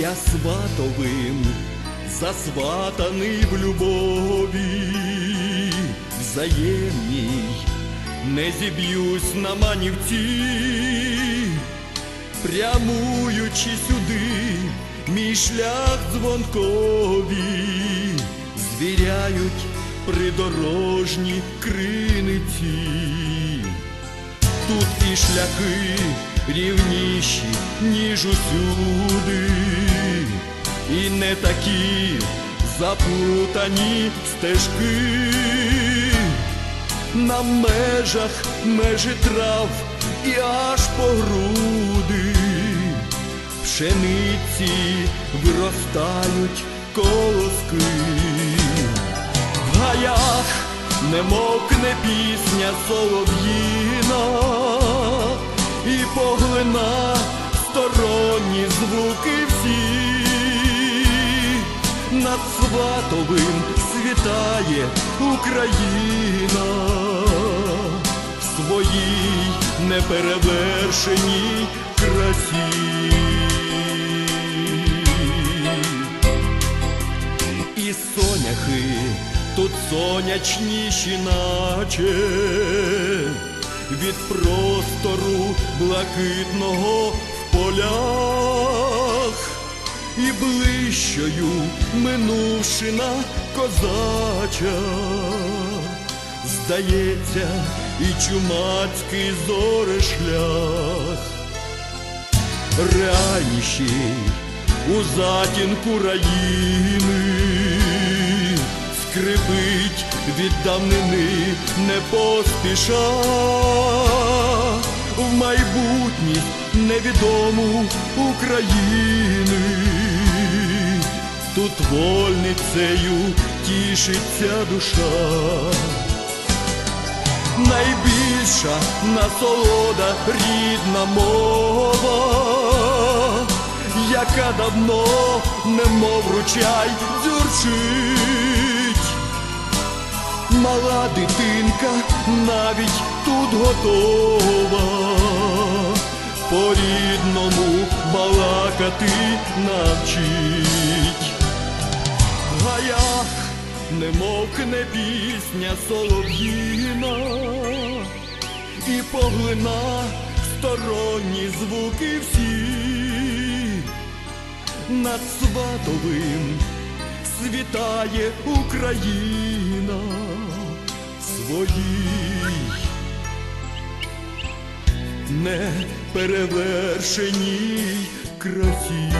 Я сватовим, засватаний в любові, взаємній, не зіб'юсь на манівці, прямуючи сюди, мій шлях дзвонкові, звіряють придорожні криниці. Тут і шляхи рівніші, ніж усюди, не такі заплутані стежки. На межах межі трав і аж по груди. Пшениці виростають колоски. В гаях не мокне пісня солов'їна. І поглина сторонні звуки всі. Над сватовим світає Україна в своїй неперевершеній красі. І соняхи тут сонячніші, наче від простору блакитного в полях, і ближчою минувшина козача, здається, і чумацький зорешлях реальніший у затінку раїни, скрипить від давнини не поспіша, в майбутність невідому України. Тут вольницею тішиться душа. Найбільша насолода рідна мова, яка давно, немов ручай, дзюрчить. Мала дитинка навіть тут готова, по-рідному балакати навчить гаях не мовкне пісня солов'їна і поглина сторонні звуки всі над сватовим світає Україна своїй неперевершеній красі.